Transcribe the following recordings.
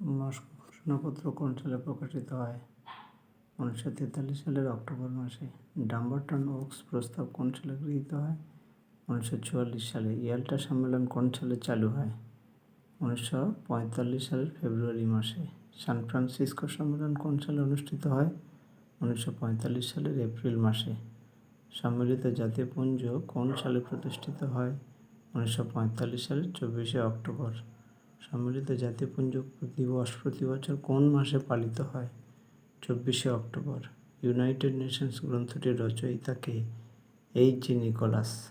Moscow ঘোষণাপত্র কোন সালে প্রকাশিত হয়? উনিশশো তেতাল্লিশ সালের অক্টোবর মাসে। ডাম্বারটন ওকস প্রস্তাব কোন সালে গৃহীত হয়? উনিশশো চুয়াল্লিশ সালে ইয়াল্টা সম্মেলন কোন সালে চালু হয়? উনিশশো পঁয়তাল্লিশ সালের ফেব্রুয়ারি মাসে। সান ফ্রান্সিসকো সম্মেলন কোন সালে অনুষ্ঠিত হয়? উনিশশো পঁয়তাল্লিশ সালের এপ্রিল মাসে। সম্মিলিত জাতীয় পুঞ্জ কোন সালে প্রতিষ্ঠিত হয়? উনিশশো পঁয়তাল্লিশ সালের চব্বিশে অক্টোবর। সম্মিলিত জাতিপুঞ্জ দিবস প্রতি বছর কোন মাসে পালিত হয়? চব্বিশে অক্টোবর। ইউনাইটেড নেশনস গ্রন্থটির রচয়িতাকে এইচ জি নিকোলাস।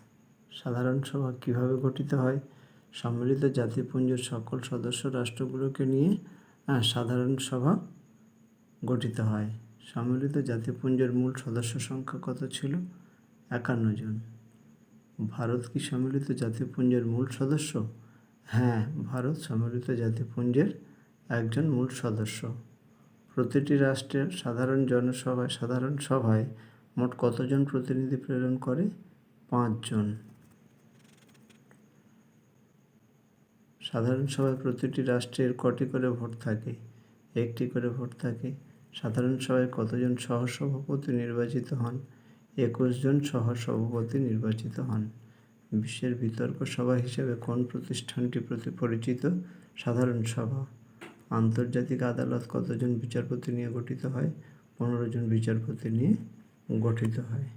সাধারণ সভা কীভাবে গঠিত হয়? সম্মিলিত জাতিপুঞ্জের সকল সদস্য রাষ্ট্রগুলোকে নিয়ে সাধারণ সভা গঠিত হয়। সম্মিলিত জাতিপুঞ্জের মূল সদস্য সংখ্যা কত ছিল? একান্ন জন। ভারত কি সম্মিলিত জাতিপুঞ্জের মূল সদস্য? হ্যাঁ ভারত সম্মিলিত জাতিপুঞ্জের একজন মূল সদস্য। প্রতিটি রাষ্ট্রের সাধারণ জনসভায়, সাধারণ সভায় মোট কতজন প্রতিনিধি প্রেরণ করে? পাঁচজন। সাধারণ সভায় প্রতিটি রাষ্ট্রের কটি করে ভোট থাকে? একটি করে ভোট থাকে। সাধারণ সভায় কতজন সহসভাপতি নির্বাচিত হন? একুশ জন সহসভাপতি নির্বাচিত হন। বিশ্বের বিতর্ক সভা হিসেবে কোন প্রতিষ্ঠানটি প্রতি পরিচিত? সাধারণ সভা। আন্তর্জাতিক আদালত কতজন বিচারপতি নিয়ে গঠিত হয়? পনেরো জন বিচারপতি নিয়ে গঠিত হয়।